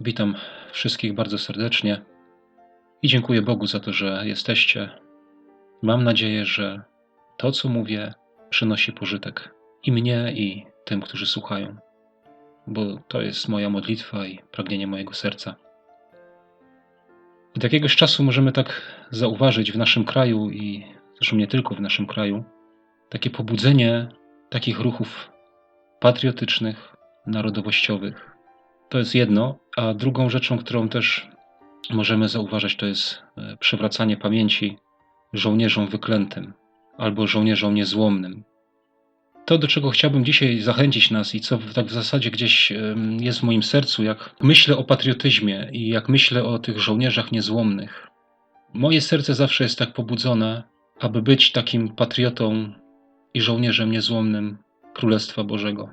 Witam wszystkich bardzo serdecznie i dziękuję Bogu za to, że jesteście. Mam nadzieję, że to, co mówię, przynosi pożytek i mnie, i tym, którzy słuchają, bo to jest moja modlitwa i pragnienie mojego serca. Od jakiegoś czasu możemy tak zauważyć w naszym kraju i zresztą nie tylko w naszym kraju, takie pobudzenie takich ruchów patriotycznych, narodowościowych. To jest jedno, a drugą rzeczą, którą też możemy zauważyć, to jest e, przywracanie pamięci żołnierzom wyklętym albo żołnierzom niezłomnym. To, do czego chciałbym dzisiaj zachęcić nas i co tak w zasadzie gdzieś jest w moim sercu, jak myślę o patriotyzmie i jak myślę o tych żołnierzach niezłomnych, moje serce zawsze jest tak pobudzone, aby być takim patriotą i żołnierzem niezłomnym Królestwa Bożego.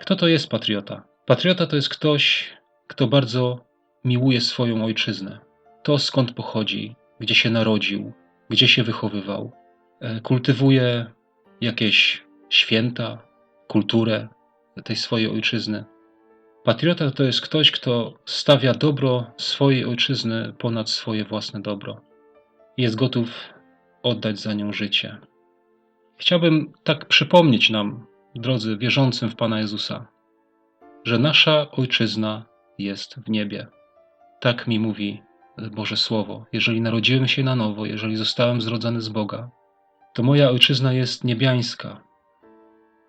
Kto to jest patriota? Patriota to jest ktoś, kto bardzo miłuje swoją ojczyznę. To skąd pochodzi, gdzie się narodził, gdzie się wychowywał. E, kultywuje jakieś święta, kulturę tej swojej ojczyzny. Patriota to jest ktoś, kto stawia dobro swojej ojczyzny ponad swoje własne dobro. Jest gotów oddać za nią życie. Chciałbym tak przypomnieć nam, drodzy wierzącym w Pana Jezusa, że nasza ojczyzna jest w niebie. Tak mi mówi Boże Słowo. Jeżeli narodziłem się na nowo, jeżeli zostałem zrodzony z Boga, to moja ojczyzna jest niebiańska.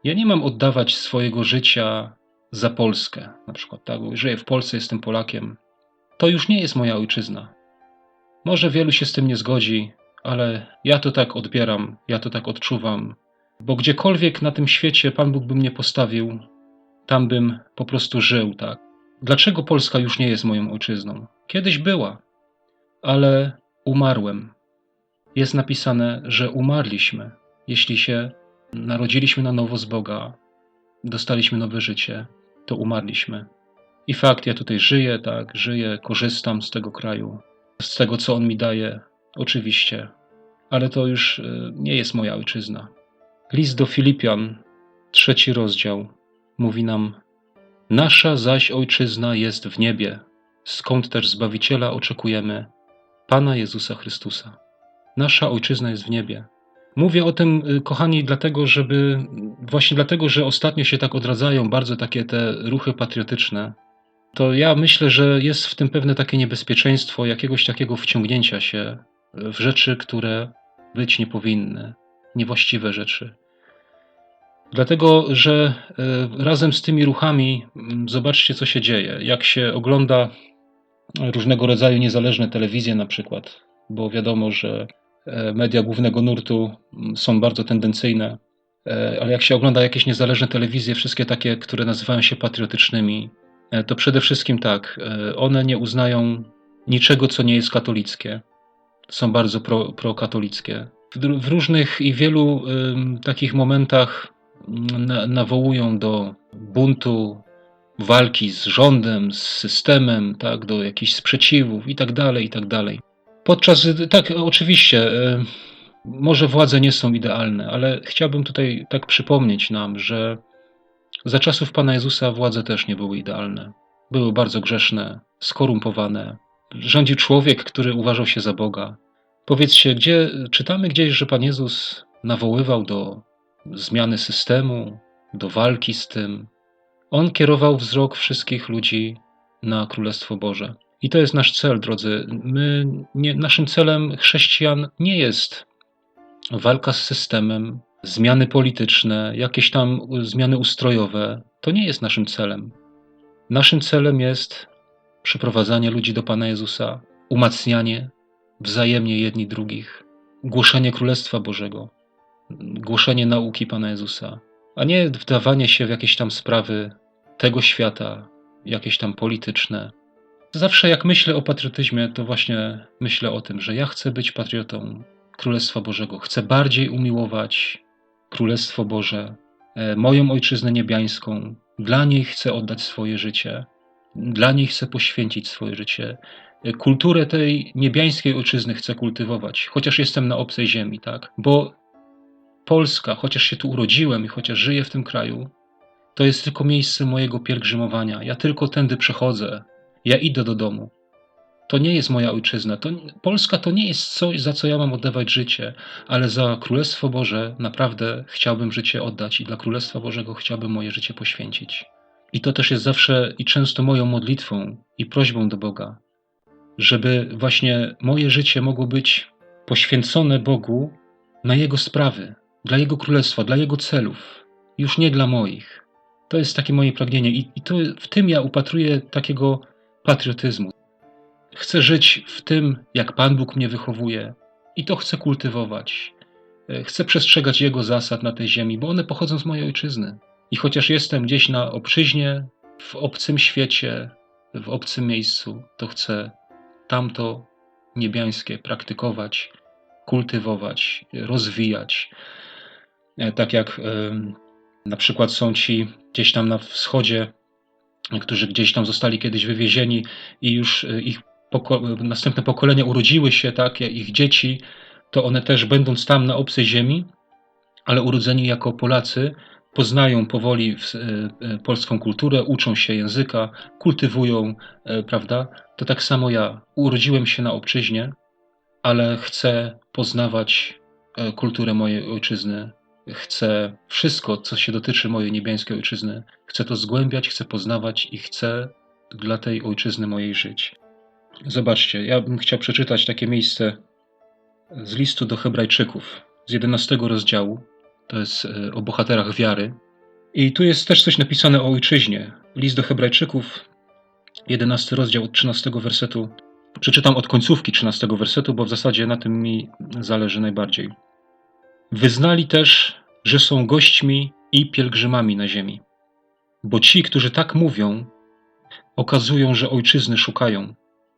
Ja nie mam oddawać swojego życia za Polskę, na przykład, tak? Żyję w Polsce, jestem Polakiem. To już nie jest moja ojczyzna. Może wielu się z tym nie zgodzi, ale ja to tak odbieram, ja to tak odczuwam, bo gdziekolwiek na tym świecie Pan Bóg by mnie postawił, tam bym po prostu żył, tak. Dlaczego Polska już nie jest moją ojczyzną? Kiedyś była, ale umarłem. Jest napisane, że umarliśmy, jeśli się narodziliśmy na nowo z Boga, dostaliśmy nowe życie, to umarliśmy. I fakt, ja tutaj żyję, tak, żyję, korzystam z tego kraju, z tego, co on mi daje, oczywiście, ale to już y, nie jest moja ojczyzna. List do Filipian, trzeci rozdział, mówi nam: Nasza zaś ojczyzna jest w niebie, skąd też Zbawiciela oczekujemy, Pana Jezusa Chrystusa. Nasza ojczyzna jest w niebie. Mówię o tym, y, kochani, dlatego, żeby właśnie dlatego, że ostatnio się tak odradzają bardzo takie te ruchy patriotyczne, to ja myślę, że jest w tym pewne takie niebezpieczeństwo jakiegoś takiego wciągnięcia się w rzeczy, które być nie powinny, niewłaściwe rzeczy. Dlatego, że e, razem z tymi ruchami, mm, zobaczcie, co się dzieje. Jak się ogląda różnego rodzaju niezależne telewizje, na przykład, bo wiadomo, że e, media głównego nurtu mm, są bardzo tendencyjne, e, ale jak się ogląda jakieś niezależne telewizje, wszystkie takie, które nazywają się patriotycznymi, to przede wszystkim tak, one nie uznają niczego, co nie jest katolickie. Są bardzo pro, prokatolickie. W, w różnych i wielu y, takich momentach na, nawołują do buntu, walki z rządem, z systemem, tak, do jakichś sprzeciwów i tak tak dalej. Podczas, tak, oczywiście, e, może władze nie są idealne, ale chciałbym tutaj tak przypomnieć nam, że za czasów Pana Jezusa władze też nie były idealne. Były bardzo grzeszne, skorumpowane. Rządził człowiek, który uważał się za Boga. Powiedzcie, gdzie czytamy gdzieś, że Pan Jezus nawoływał do zmiany systemu, do walki z tym. On kierował wzrok wszystkich ludzi na Królestwo Boże. I to jest nasz cel, drodzy. My, nie, naszym celem chrześcijan nie jest walka z systemem, zmiany polityczne, jakieś tam zmiany ustrojowe. To nie jest naszym celem. Naszym celem jest przyprowadzanie ludzi do Pana Jezusa, umacnianie wzajemnie jedni drugich, głoszenie Królestwa Bożego głoszenie nauki Pana Jezusa, a nie wdawanie się w jakieś tam sprawy tego świata, jakieś tam polityczne. Zawsze jak myślę o patriotyzmie, to właśnie myślę o tym, że ja chcę być patriotą Królestwa Bożego. Chcę bardziej umiłować Królestwo Boże, e, moją ojczyznę niebiańską. Dla niej chcę oddać swoje życie. Dla niej chcę poświęcić swoje życie. E, kulturę tej niebiańskiej ojczyzny chcę kultywować, chociaż jestem na obcej ziemi, tak? Bo Polska, chociaż się tu urodziłem i chociaż żyję w tym kraju, to jest tylko miejsce mojego pielgrzymowania. Ja tylko tędy przechodzę. Ja idę do domu. To nie jest moja ojczyzna. To, Polska to nie jest coś, za co ja mam oddawać życie, ale za Królestwo Boże naprawdę chciałbym życie oddać i dla Królestwa Bożego chciałbym moje życie poświęcić. I to też jest zawsze i często moją modlitwą i prośbą do Boga, żeby właśnie moje życie mogło być poświęcone Bogu na Jego sprawy, dla Jego Królestwa, dla Jego celów, już nie dla moich. To jest takie moje pragnienie i, i to, w tym ja upatruję takiego patriotyzmu. Chcę żyć w tym, jak Pan Bóg mnie wychowuje i to chcę kultywować. E, chcę przestrzegać Jego zasad na tej ziemi, bo one pochodzą z mojej ojczyzny. I chociaż jestem gdzieś na obczyźnie, w obcym świecie, w obcym miejscu, to chcę tamto niebiańskie praktykować, kultywować, rozwijać. E, tak jak na przykład są ci gdzieś tam na wschodzie, którzy gdzieś tam zostali kiedyś wywiezieni i już e, ich poko następne pokolenia urodziły się, tak, ich dzieci, to one też będąc tam na obcej ziemi, ale urodzeni jako Polacy, poznają powoli e, e, polską kulturę, uczą się języka, kultywują, e, prawda? To tak samo ja. Urodziłem się na obczyźnie, ale chcę poznawać kulturę mojej ojczyzny. Chcę wszystko, co się dotyczy mojej niebiańskiej ojczyzny, chcę to zgłębiać, chcę poznawać i chcę dla tej ojczyzny mojej żyć. Zobaczcie, ja bym chciał przeczytać takie miejsce z listu do Hebrajczyków z 11 rozdziału, to jest e, o bohaterach wiary. I tu jest też coś napisane o ojczyźnie. List do Hebrajczyków, 11 rozdział od 13 wersetu. Przeczytam od końcówki 13 wersetu, bo w zasadzie na tym mi zależy najbardziej. Wyznali też, że są gośćmi i pielgrzymami na ziemi. Bo ci, którzy tak mówią, okazują, że ojczyzny szukają.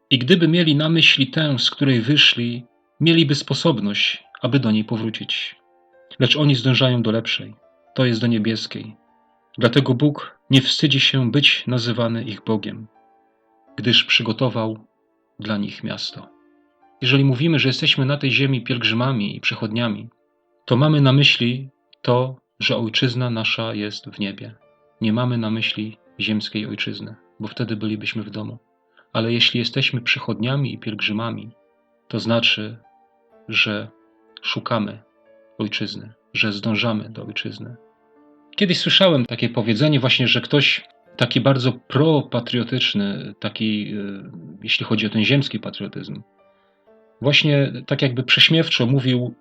I gdyby mieli na myśli tę, z której wyszli, mieliby sposobność, aby do niej powrócić lecz oni zdążają do lepszej, to jest do niebieskiej. Dlatego Bóg nie wstydzi się być nazywany ich Bogiem, gdyż przygotował dla nich miasto. Jeżeli mówimy, że jesteśmy na tej ziemi pielgrzymami i przechodniami, to mamy na myśli to, że ojczyzna nasza jest w niebie. Nie mamy na myśli ziemskiej ojczyzny, bo wtedy bylibyśmy w domu. Ale jeśli jesteśmy przychodniami i pielgrzymami, to znaczy, że szukamy ojczyzny, że zdążamy do ojczyzny. Kiedyś słyszałem takie powiedzenie, właśnie, że ktoś taki bardzo propatriotyczny, taki, e, jeśli chodzi o ten ziemski patriotyzm, właśnie tak jakby prześmiewczo mówił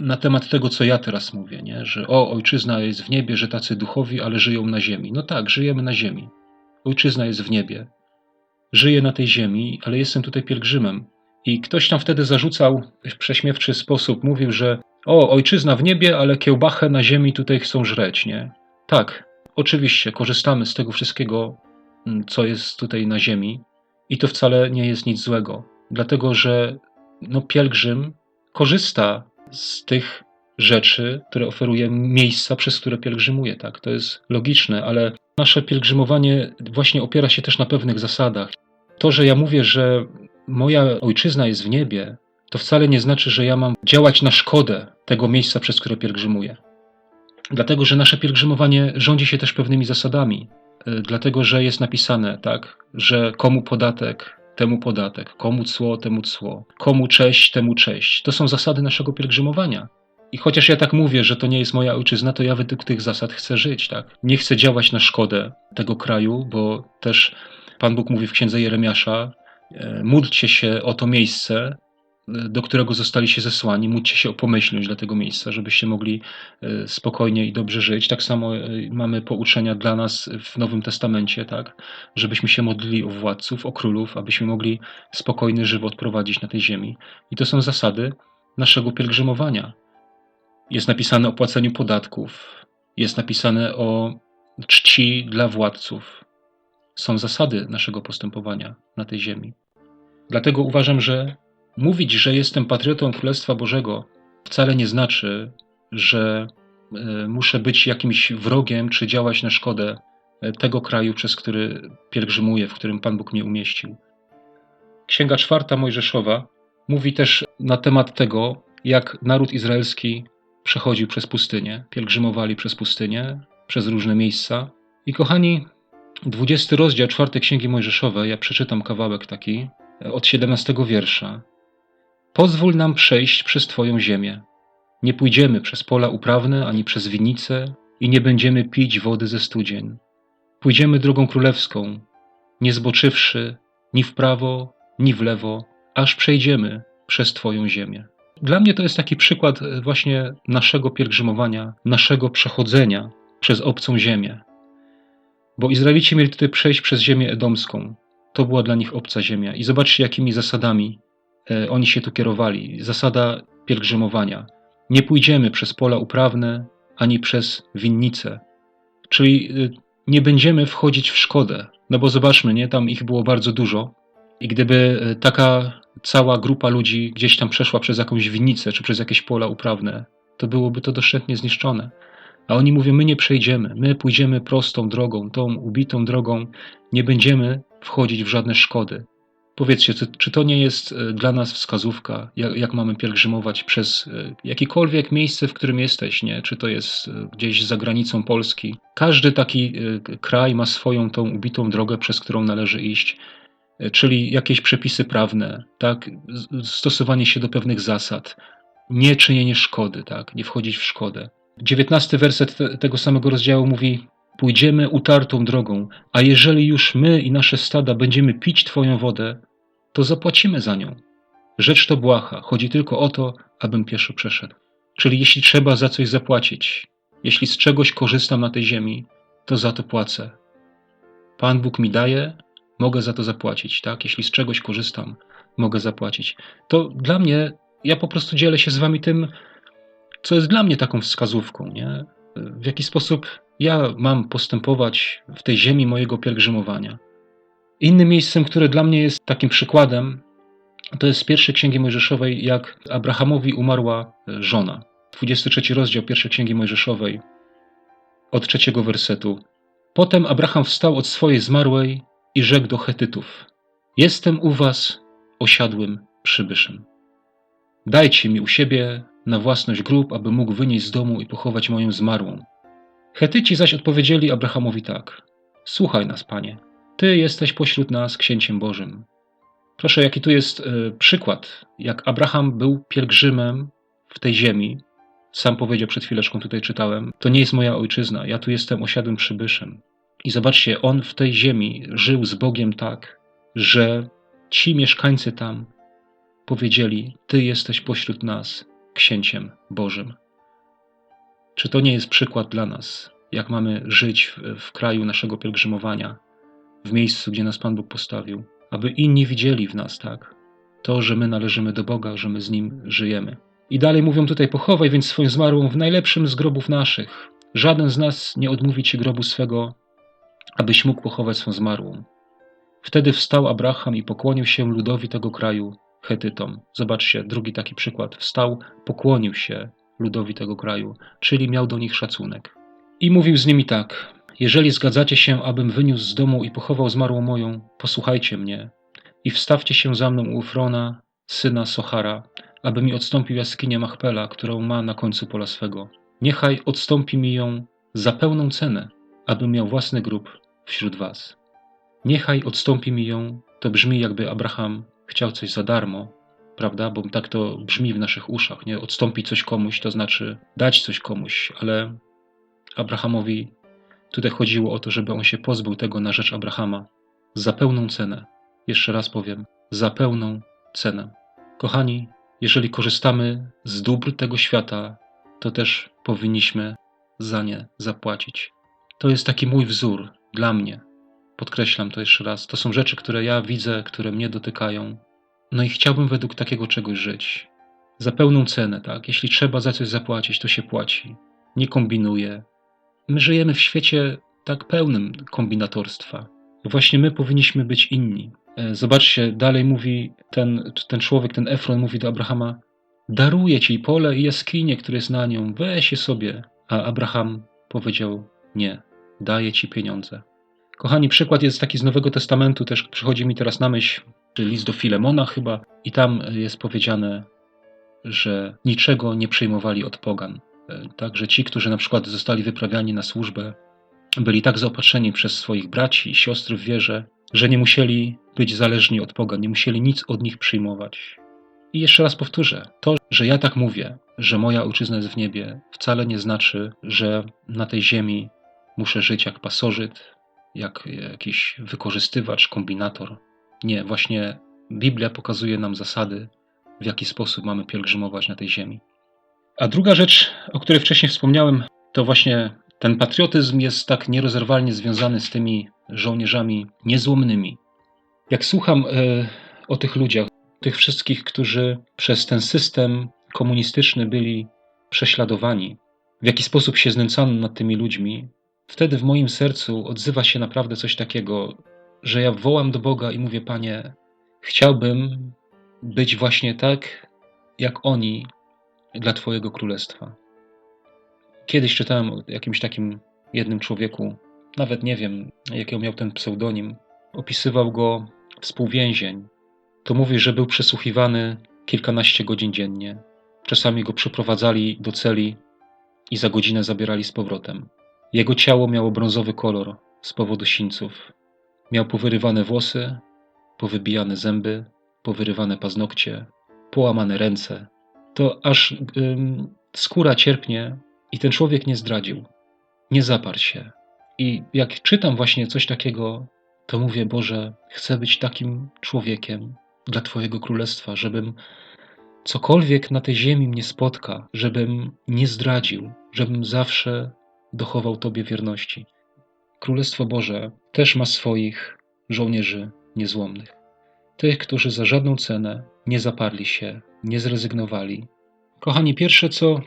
na temat tego, co ja teraz mówię, nie? że o, ojczyzna jest w niebie, że tacy duchowi, ale żyją na ziemi. No tak, żyjemy na ziemi. Ojczyzna jest w niebie. Żyję na tej ziemi, ale jestem tutaj pielgrzymem. I ktoś tam wtedy zarzucał w prześmiewczy sposób, mówił, że o, ojczyzna w niebie, ale kiełbachę na ziemi tutaj chcą żreć, nie? Tak, oczywiście, korzystamy z tego wszystkiego, mm, co jest tutaj na ziemi i to wcale nie jest nic złego, dlatego że no, pielgrzym korzysta z tych rzeczy, które oferuje miejsca, przez które pielgrzymuje, tak? To jest logiczne, ale nasze pielgrzymowanie właśnie opiera się też na pewnych zasadach. To, że ja mówię, że moja ojczyzna jest w niebie, to wcale nie znaczy, że ja mam działać na szkodę tego miejsca, przez które pielgrzymuję. Dlatego, że nasze pielgrzymowanie rządzi się też pewnymi zasadami. E, dlatego, że jest napisane, tak, że komu podatek, temu podatek, komu cło, temu cło, komu cześć, temu cześć. To są zasady naszego pielgrzymowania. I chociaż ja tak mówię, że to nie jest moja ojczyzna, to ja według tych zasad chcę żyć, tak? Nie chcę działać na szkodę tego kraju, bo też Pan Bóg mówi w księdze Jeremiasza: e, módlcie się o to miejsce, do którego zostaliście zesłani, módlcie się o pomyślność dla tego miejsca, żebyście mogli e, spokojnie i dobrze żyć. Tak samo e, mamy pouczenia dla nas w Nowym Testamencie, tak, żebyśmy się modlili o władców, o królów, abyśmy mogli spokojny żywot prowadzić na tej ziemi. I to są zasady naszego pielgrzymowania. Jest napisane o płaceniu podatków, jest napisane o czci dla władców. Są zasady naszego postępowania na tej ziemi. Dlatego uważam, że Mówić, że jestem patriotą Królestwa Bożego, wcale nie znaczy, że e, muszę być jakimś wrogiem czy działać na szkodę e, tego kraju, przez który pielgrzymuję, w którym Pan Bóg mnie umieścił. Księga czwarta Mojżeszowa mówi też na temat tego, jak naród izraelski przechodził przez pustynię, pielgrzymowali przez pustynię, przez różne miejsca. I kochani, 20 rozdział czwartej Księgi Mojżeszowej, ja przeczytam kawałek taki, od 17 wiersza. Pozwól nam przejść przez Twoją ziemię. Nie pójdziemy przez pola uprawne ani przez winnice i nie będziemy pić wody ze studzień. Pójdziemy drogą królewską, nie zboczywszy ni w prawo, ni w lewo, aż przejdziemy przez Twoją ziemię. Dla mnie to jest taki przykład właśnie naszego pielgrzymowania, naszego przechodzenia przez obcą ziemię. Bo Izraelici mieli tutaj przejść przez ziemię edomską. To była dla nich obca ziemia. I zobaczcie, jakimi zasadami e, oni się tu kierowali. Zasada pielgrzymowania. Nie pójdziemy przez pola uprawne ani przez winnice. Czyli e, nie będziemy wchodzić w szkodę. No bo zobaczmy, nie? Tam ich było bardzo dużo. I gdyby e, taka cała grupa ludzi gdzieś tam przeszła przez jakąś winnicę czy przez jakieś pola uprawne, to byłoby to doszczętnie zniszczone. A oni mówią: My nie przejdziemy, my pójdziemy prostą drogą, tą ubitą drogą, nie będziemy wchodzić w żadne szkody. Powiedzcie, czy to nie jest e, dla nas wskazówka, jak, jak, mamy pielgrzymować przez e, jakiekolwiek miejsce, w którym jesteś, nie? czy to jest e, gdzieś za granicą Polski. Każdy taki kraj ma swoją tą ubitą drogę, przez którą należy iść, czyli jakieś przepisy prawne, tak? stosowanie się do pewnych zasad, nie czynienie szkody, tak? nie wchodzić w szkodę. 19 werset te, tego samego rozdziału mówi: Pójdziemy utartą drogą, a jeżeli już my i nasze stada będziemy pić Twoją wodę, to zapłacimy za nią. Rzecz to błaha, chodzi tylko o to, abym pieszo przeszedł. Czyli jeśli trzeba za coś zapłacić, jeśli z czegoś korzystam na tej ziemi, to za to płacę. Pan Bóg mi daje, mogę za to zapłacić, tak? Jeśli z czegoś korzystam, mogę zapłacić. To dla mnie, ja po prostu dzielę się z Wami tym, co jest dla mnie taką wskazówką, nie? w jaki sposób ja mam postępować w tej ziemi mojego pielgrzymowania. Innym miejscem, które dla mnie jest takim przykładem, to jest z pierwszej księgi Mojżeszowej, jak Abrahamowi umarła żona. 23 rozdział pierwszej księgi Mojżeszowej, od trzeciego wersetu. Potem Abraham wstał od swojej zmarłej i rzekł do Hetytów: Jestem u was osiadłym przybyszem. Dajcie mi u siebie na własność grób, aby mógł wynieść z domu i pochować moją zmarłą. Hetyci zaś odpowiedzieli Abrahamowi tak: Słuchaj nas, panie, ty jesteś pośród nas księciem Bożym. Proszę, jaki tu jest y, przykład, jak Abraham był pielgrzymem w tej ziemi. Sam powiedział przed chwileczką, tutaj czytałem: To nie jest moja ojczyzna, ja tu jestem osiadłym przybyszem. I zobaczcie, on w tej ziemi żył z Bogiem tak, że ci mieszkańcy tam powiedzieli: Ty jesteś pośród nas, księciem Bożym. Czy to nie jest przykład dla nas, jak mamy żyć w, w kraju naszego pielgrzymowania, w miejscu, gdzie nas Pan Bóg postawił, aby inni widzieli w nas, tak? To, że my należymy do Boga, że my z Nim żyjemy. I dalej mówią tutaj: pochowaj więc swoją zmarłą w najlepszym z grobów naszych. Żaden z nas nie odmówi ci grobu swego, abyś mógł pochować swą zmarłą. Wtedy wstał Abraham i pokłonił się ludowi tego kraju, Hetytom. Zobaczcie, drugi taki przykład. Wstał, pokłonił się ludowi tego kraju, czyli miał do nich szacunek. I mówił z nimi tak: Jeżeli zgadzacie się, abym wyniósł z domu i pochował zmarłą moją, posłuchajcie mnie i wstawcie się za mną u Ufrona, syna Sochara, aby mi odstąpił jaskinię Machpela, którą ma na końcu pola swego. Niechaj odstąpi mi ją za pełną cenę, abym miał własny grób wśród was. Niechaj odstąpi mi ją, to brzmi jakby Abraham chciał coś za darmo, prawda? Bo tak to brzmi w naszych uszach, nie? Odstąpić coś komuś to znaczy dać coś komuś, ale Abrahamowi tutaj chodziło o to, żeby on się pozbył tego na rzecz Abrahama za pełną cenę. Jeszcze raz powiem, za pełną cenę. Kochani, jeżeli korzystamy z dóbr tego świata, to też powinniśmy za nie zapłacić. To jest taki mój wzór dla mnie, Podkreślam to jeszcze raz. To są rzeczy, które ja widzę, które mnie dotykają. No i chciałbym według takiego czegoś żyć. Za pełną cenę, tak? Jeśli trzeba za coś zapłacić, to się płaci. Nie kombinuję. My żyjemy w świecie tak pełnym kombinatorstwa. Właśnie my powinniśmy być inni. E, zobaczcie, dalej mówi ten, ten człowiek, ten Efron mówi do Abrahama: Daruję ci pole i jaskinię, które jest na nią, weź je sobie. A Abraham powiedział: Nie, daję ci pieniądze. Kochani, przykład jest taki z Nowego Testamentu, też przychodzi mi teraz na myśl, list do Filemona chyba, i tam jest powiedziane, że niczego nie przyjmowali od pogan. Także ci, którzy na przykład zostali wyprawiani na służbę byli tak zaopatrzeni przez swoich braci i siostry w wierze, że nie musieli być zależni od Boga, nie musieli nic od nich przyjmować. I jeszcze raz powtórzę, to, że ja tak mówię, że moja ojczyzna jest w niebie, wcale nie znaczy, że na tej ziemi muszę żyć jak pasożyt, jak jakiś wykorzystywacz, kombinator. Nie, właśnie Biblia pokazuje nam zasady, w jaki sposób mamy pielgrzymować na tej ziemi. A druga rzecz, o której wcześniej wspomniałem, to właśnie ten patriotyzm jest tak nierozerwalnie związany z tymi żołnierzami niezłomnymi. Jak słucham y, o tych ludziach, tych wszystkich, którzy przez ten system komunistyczny byli prześladowani, w jaki sposób się znęcano nad tymi ludźmi, wtedy w moim sercu odzywa się naprawdę coś takiego, że ja wołam do Boga i mówię: Panie, chciałbym być właśnie tak, jak oni dla Twojego królestwa. Kiedyś czytałem o jakimś takim jednym człowieku, nawet nie wiem, jakiego miał ten pseudonim. Opisywał go współwięzień. To mówi, że był przesłuchiwany kilkanaście godzin dziennie. Czasami go przyprowadzali do celi i za godzinę zabierali z powrotem. Jego ciało miało brązowy kolor z powodu sińców. Miał powyrywane włosy, powybijane zęby, powyrywane paznokcie, połamane ręce. To aż ym, skóra cierpnie i ten człowiek nie zdradził, nie zaparł się. I jak czytam właśnie coś takiego, to mówię, Boże, chcę być takim człowiekiem dla Twojego królestwa, żebym cokolwiek na tej ziemi mnie spotka, żebym nie zdradził, żebym zawsze dochował Tobie wierności. Królestwo Boże też ma swoich żołnierzy niezłomnych. Tych, którzy za żadną cenę nie zaparli się, nie zrezygnowali. Kochani, pierwsze co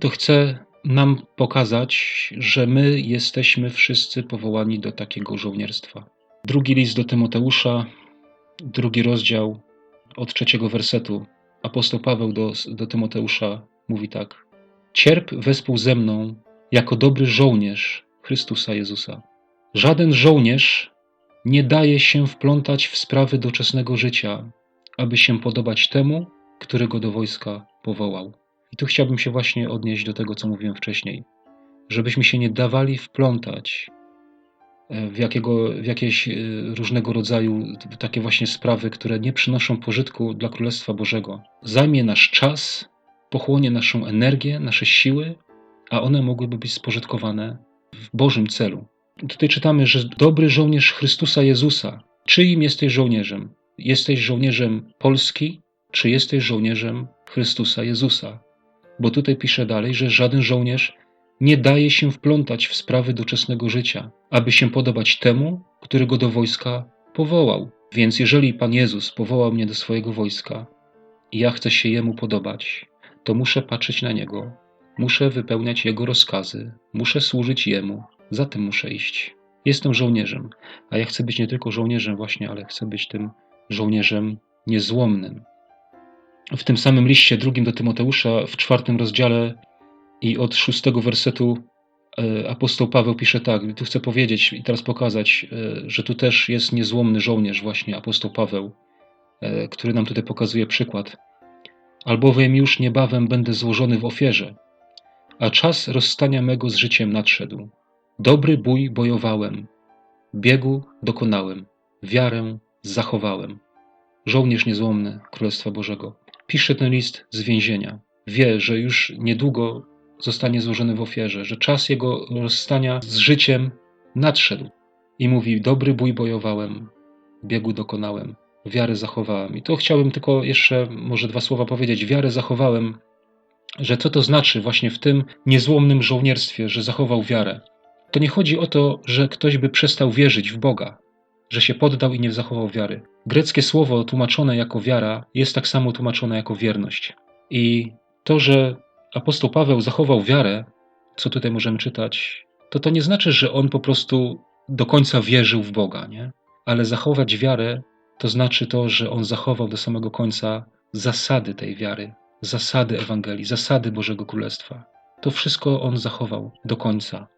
to chcę nam pokazać, że my jesteśmy wszyscy powołani do takiego żołnierstwa. Drugi list do Tymoteusza, drugi rozdział od trzeciego wersetu. Apostoł Paweł do, do Tymoteusza mówi tak: Cierp wespół ze mną jako dobry żołnierz Chrystusa Jezusa. Żaden żołnierz nie daje się wplątać w sprawy doczesnego życia, aby się podobać temu, który go do wojska powołał. I tu chciałbym się właśnie odnieść do tego, co mówiłem wcześniej. Żebyśmy się nie dawali wplątać e, w, jakiego, w jakieś e, różnego rodzaju takie właśnie sprawy, które nie przynoszą pożytku dla Królestwa Bożego. Zajmie nasz czas, pochłonie naszą energię, nasze siły, a one mogłyby być spożytkowane w Bożym celu. Tutaj czytamy, że dobry żołnierz Chrystusa Jezusa. Czyim jesteś żołnierzem? Jesteś żołnierzem Polski, czy jesteś żołnierzem Chrystusa Jezusa? Bo tutaj pisze dalej, że żaden żołnierz nie daje się wplątać w sprawy doczesnego życia, aby się podobać temu, który go do wojska powołał. Więc jeżeli Pan Jezus powołał mnie do swojego wojska i ja chcę się Jemu podobać, to muszę patrzeć na Niego, muszę wypełniać Jego rozkazy, muszę służyć Jemu, za tym muszę iść. Jestem żołnierzem, a ja chcę być nie tylko żołnierzem właśnie, ale chcę być tym żołnierzem niezłomnym. W tym samym liście drugim do Tymoteusza, w czwartym rozdziale i od szóstego wersetu e, apostoł Paweł pisze tak, tu chcę powiedzieć i teraz pokazać, e, że tu też jest niezłomny żołnierz właśnie apostoł Paweł, e, który nam tutaj pokazuje przykład. Albowiem już niebawem będę złożony w ofierze, a czas rozstania mego z życiem nadszedł. Dobry bój bojowałem, biegu dokonałem, wiarę zachowałem. Żołnierz niezłomny Królestwa Bożego pisze ten list z więzienia. Wie, że już niedługo zostanie złożony w ofierze, że czas jego rozstania z życiem nadszedł. I mówi: Dobry bój bojowałem, biegu dokonałem, wiarę zachowałem. I to chciałbym tylko jeszcze może dwa słowa powiedzieć. Wiarę zachowałem, że co to znaczy właśnie w tym niezłomnym żołnierstwie, że zachował wiarę. To nie chodzi o to, że ktoś by przestał wierzyć w Boga, że się poddał i nie zachował wiary. Greckie słowo tłumaczone jako wiara jest tak samo tłumaczone jako wierność. I to, że apostoł Paweł zachował wiarę, co tutaj możemy czytać, to to nie znaczy, że on po prostu do końca wierzył w Boga, nie? Ale zachować wiarę to znaczy to, że on zachował do samego końca zasady tej wiary, zasady Ewangelii, zasady Bożego Królestwa. To wszystko on zachował do końca.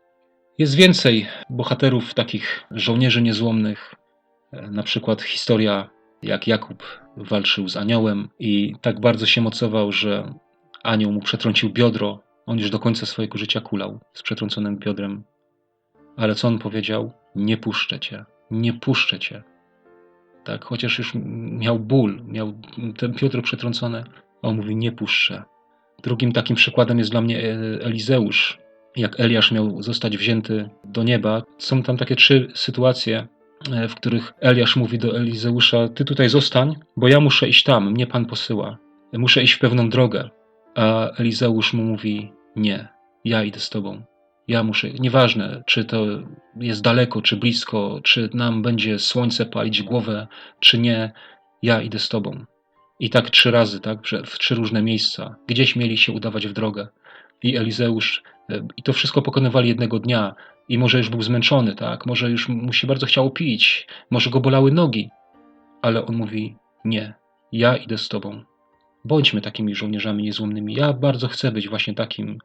Jest więcej bohaterów takich żołnierzy niezłomnych, na przykład historia, jak Jakub walczył z aniołem i tak bardzo się mocował, że anioł mu przetrącił biodro. On już do końca swojego życia kulał z przetrąconym biodrem. Ale co on powiedział? Nie puszczę cię, nie puszczę cię. Tak, chociaż już miał ból, miał ten Piotr przetrącony, a on mówi: Nie puszczę. Drugim takim przykładem jest dla mnie e, Elizeusz. Jak Eliasz miał zostać wzięty do nieba, są tam takie trzy sytuacje, w których Eliasz mówi do Elizeusza: Ty tutaj zostań, bo ja muszę iść tam, mnie pan posyła. Muszę iść w pewną drogę. A Elizeusz mu mówi: Nie, ja idę z tobą. Ja muszę, nieważne, czy to jest daleko, czy blisko, czy nam będzie słońce palić głowę, czy nie, ja idę z tobą. I tak trzy razy, tak, w trzy różne miejsca. Gdzieś mieli się udawać w drogę. I Elizeusz, e, i to wszystko pokonywali jednego dnia. I może już był zmęczony, tak, może już mu się bardzo chciało pić, może go bolały nogi. Ale on mówi: Nie, ja idę z tobą. Bądźmy takimi żołnierzami niezłomnymi. Ja bardzo chcę być właśnie takim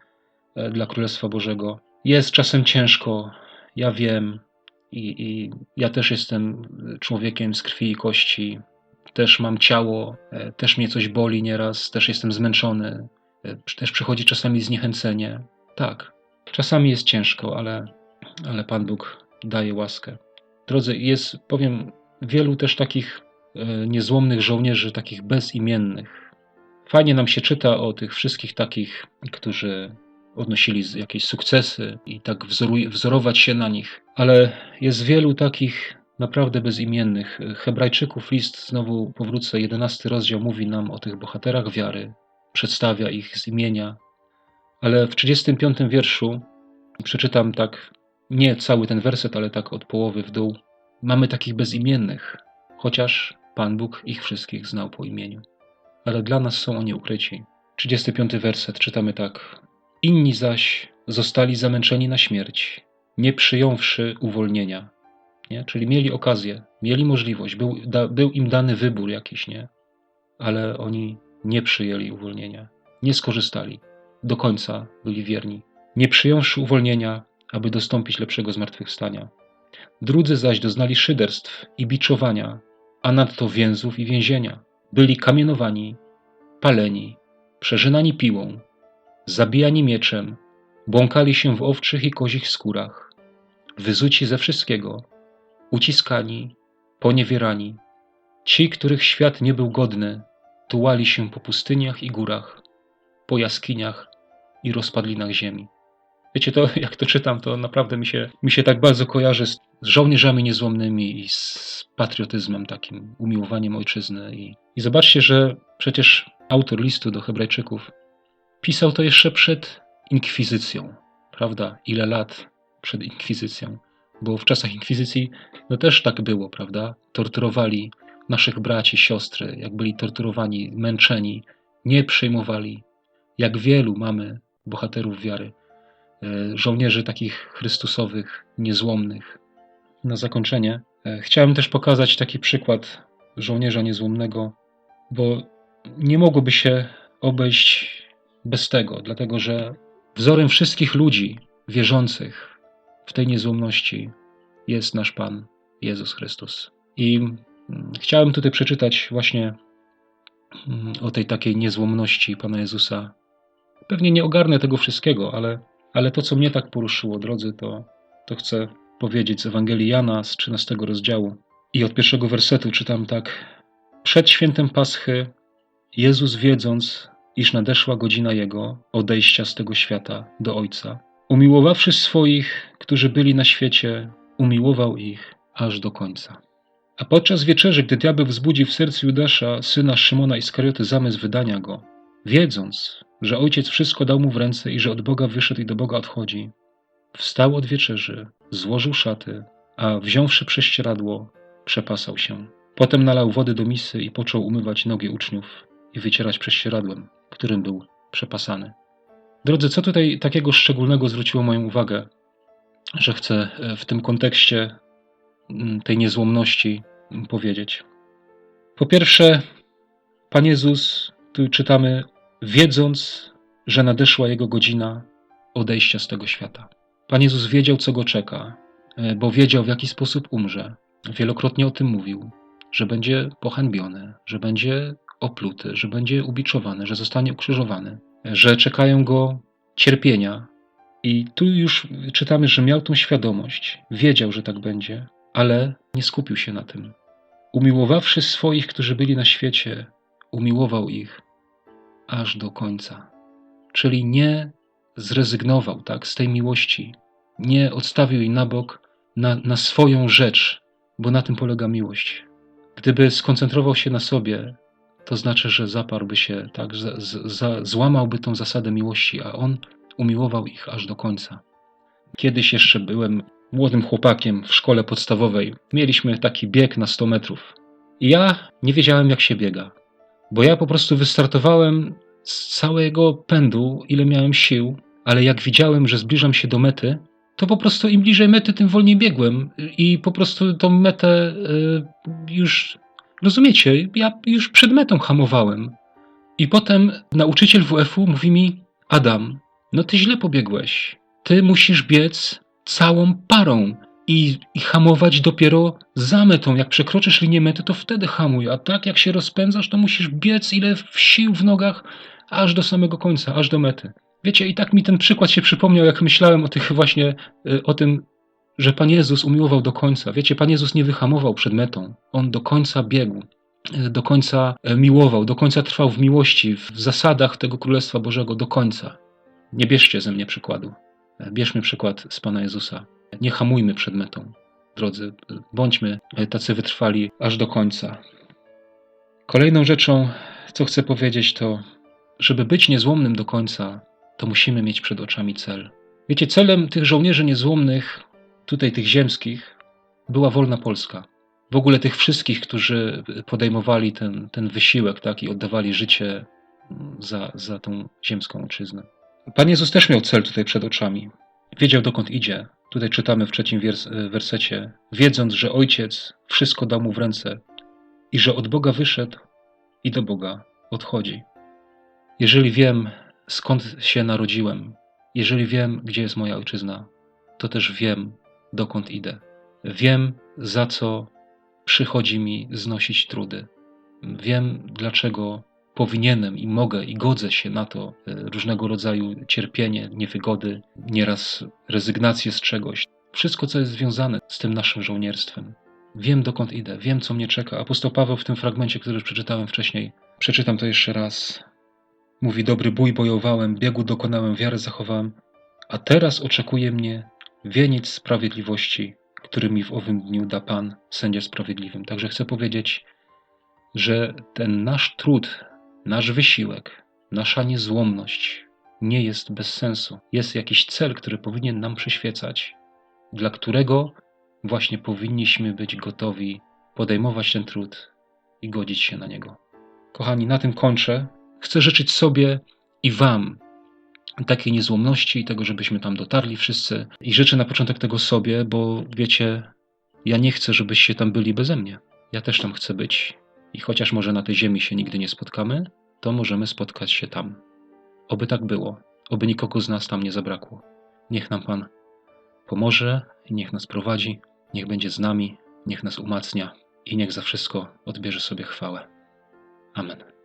e, dla Królestwa Bożego. Jest czasem ciężko, ja wiem, i, i ja też jestem człowiekiem z krwi i kości. Też mam ciało, e, też mnie coś boli nieraz, też jestem zmęczony, e, też przychodzi czasami zniechęcenie. Tak, czasami jest ciężko, ale, ale Pan Bóg daje łaskę. Drodzy, jest, powiem, wielu też takich niezłomnych żołnierzy, takich bezimiennych, Fajnie nam się czyta o tych wszystkich takich, którzy odnosili jakieś sukcesy i tak wzorować się na nich, ale jest wielu takich naprawdę bezimiennych. Hebrajczyków list, znowu powrócę, jedenasty rozdział mówi nam o tych bohaterach wiary, przedstawia ich z imienia, ale w 35 wierszu przeczytam tak, nie cały ten werset, ale tak od połowy w dół. Mamy takich bezimiennych, chociaż Pan Bóg ich wszystkich znał po imieniu ale dla nas są oni ukryci. 35 werset czytamy tak. Inni zaś zostali zamęczeni na śmierć, nie przyjąwszy uwolnienia. Nie? Czyli mieli okazję, mieli możliwość, był, da, był im dany wybór jakiś, nie? ale oni nie przyjęli uwolnienia, nie skorzystali, do końca byli wierni. Nie przyjąwszy uwolnienia, aby dostąpić lepszego zmartwychwstania. Drudzy zaś doznali szyderstw i biczowania, a nadto więzów i więzienia byli kamienowani, paleni, przeżynani piłą, zabijani mieczem, błąkali się w owczych i kozich skórach, wyzuci ze wszystkiego, uciskani, poniewierani. Ci, których świat nie był godny, tułali się po pustyniach i górach, po jaskiniach i rozpadlinach ziemi. Wiecie, to jak to czytam, to naprawdę mi się, mi się tak bardzo kojarzy z żołnierzami niezłomnymi i z patriotyzmem takim, umiłowaniem ojczyzny. I, I zobaczcie, że przecież autor listu do Hebrajczyków pisał to jeszcze przed inkwizycją, prawda? Ile lat przed inkwizycją? Bo w czasach inkwizycji no też tak było, prawda? Torturowali naszych braci, siostry, jak byli torturowani, męczeni, nie przyjmowali. Jak wielu mamy bohaterów wiary, żołnierzy takich chrystusowych, niezłomnych. Na zakończenie E, chciałem też pokazać taki przykład żołnierza niezłomnego, bo nie mogłoby się obejść bez tego, dlatego że wzorem wszystkich ludzi wierzących w tej niezłomności jest nasz Pan Jezus Chrystus. I mm, chciałem tutaj przeczytać właśnie mm, o tej takiej niezłomności Pana Jezusa. Pewnie nie ogarnę tego wszystkiego, ale, ale to, co mnie tak poruszyło, drodzy, to, to chcę powiedzieć z Ewangelii Jana z 13 rozdziału. I od pierwszego wersetu czytam tak. Przed świętem Paschy Jezus wiedząc, iż nadeszła godzina Jego odejścia z tego świata do Ojca, umiłowawszy swoich, którzy byli na świecie, umiłował ich aż do końca. A podczas wieczerzy, gdy diabeł wzbudził w sercu Judasza, syna Szymona Iskarioty, zamysł wydania go, wiedząc, że ojciec wszystko dał mu w ręce i że od Boga wyszedł i do Boga odchodzi, Wstał od wieczerzy, złożył szaty, a wziąwszy prześcieradło, przepasał się. Potem nalał wody do misy i począł umywać nogi uczniów i wycierać prześcieradłem, którym był przepasany. Drodzy, co tutaj takiego szczególnego zwróciło moją uwagę, że chcę e, w tym kontekście mm, tej niezłomności mm, powiedzieć? Po pierwsze, Pan Jezus, tu czytamy, wiedząc, że nadeszła Jego godzina odejścia z tego świata. Pan Jezus wiedział, co go czeka, e, bo wiedział, w jaki sposób umrze. Wielokrotnie o tym mówił, że będzie pohańbiony, że będzie opluty, że będzie ubiczowany, że zostanie ukrzyżowany, że czekają go cierpienia, I tu już czytamy, że miał tą świadomość, wiedział, że tak będzie, ale nie skupił się na tym. Umiłowawszy swoich, którzy byli na świecie, umiłował ich aż do końca. Czyli nie zrezygnował tak, z tej miłości, nie odstawił jej na bok na, na swoją rzecz, bo na tym polega miłość. Gdyby skoncentrował się na sobie, to znaczy, że zaparłby się, tak, za, za, złamałby tą zasadę miłości, a on umiłował ich aż do końca. Kiedyś jeszcze byłem młodym chłopakiem w szkole podstawowej. Mieliśmy taki bieg na 100 metrów. I ja nie wiedziałem, jak się biega, bo ja po prostu wystartowałem z całego pędu, ile miałem sił, ale jak widziałem, że zbliżam się do mety, to po prostu im bliżej mety, tym wolniej biegłem i po prostu tą metę y, już, rozumiecie, ja już przed metą hamowałem. I potem nauczyciel WF-u mówi mi, Adam, no ty źle pobiegłeś. Ty musisz biec całą parą i, i hamować dopiero za metą. Jak przekroczysz linię mety, to wtedy hamuj, a tak jak się rozpędzasz, to musisz biec ile sił w nogach, aż do samego końca, aż do mety. Wiecie, i tak mi ten przykład się przypomniał, jak myślałem o tych właśnie, y, o tym, że Pan Jezus umiłował do końca. Wiecie, Pan Jezus nie wyhamował przed metą. On do końca biegł, y, do końca y, miłował, do końca trwał w miłości, w zasadach tego Królestwa Bożego, do końca. Nie bierzcie ze mnie przykładu. Bierzmy przykład z Pana Jezusa. Nie hamujmy przed metą, drodzy. Bądźmy tacy wytrwali aż do końca. Kolejną rzeczą, co chcę powiedzieć, to, żeby być niezłomnym do końca, to musimy mieć przed oczami cel. Wiecie, celem tych żołnierzy niezłomnych, tutaj tych ziemskich, była wolna Polska. W ogóle tych wszystkich, którzy podejmowali ten, ten wysiłek tak, i oddawali życie za, za tą ziemską ojczyznę. Pan Jezus też miał cel tutaj przed oczami. Wiedział dokąd idzie. Tutaj czytamy w trzecim wers wersecie. Wiedząc, że Ojciec wszystko dał mu w ręce i że od Boga wyszedł i do Boga odchodzi. Jeżeli wiem, skąd się narodziłem, jeżeli wiem, gdzie jest moja ojczyzna, to też wiem, dokąd idę. Wiem, za co przychodzi mi znosić trudy. Wiem, dlaczego powinienem i mogę i godzę się na to e, różnego rodzaju cierpienie, niewygody, nieraz rezygnację z czegoś. Wszystko, co jest związane z tym naszym żołnierstwem. Wiem, dokąd idę, wiem, co mnie czeka. Apostoł Paweł w tym fragmencie, który już przeczytałem wcześniej, przeczytam to jeszcze raz. Mówi: Dobry bój bojowałem, biegu dokonałem, wiarę zachowałem, a teraz oczekuje mnie wieniec sprawiedliwości, który mi w owym dniu da Pan, sędzia sprawiedliwym. Także chcę powiedzieć, że ten nasz trud, nasz wysiłek, nasza niezłomność nie jest bez sensu. Jest jakiś cel, który powinien nam przyświecać, dla którego właśnie powinniśmy być gotowi podejmować ten trud i godzić się na niego. Kochani, na tym kończę. Chcę życzyć sobie i Wam takiej niezłomności i tego, żebyśmy tam dotarli wszyscy. I życzę na początek tego sobie, bo wiecie, ja nie chcę, żebyście tam byli beze mnie. Ja też tam chcę być. I chociaż może na tej ziemi się nigdy nie spotkamy, to możemy spotkać się tam. Oby tak było, oby nikogo z nas tam nie zabrakło. Niech nam Pan pomoże i niech nas prowadzi, niech będzie z nami, niech nas umacnia i niech za wszystko odbierze sobie chwałę. Amen.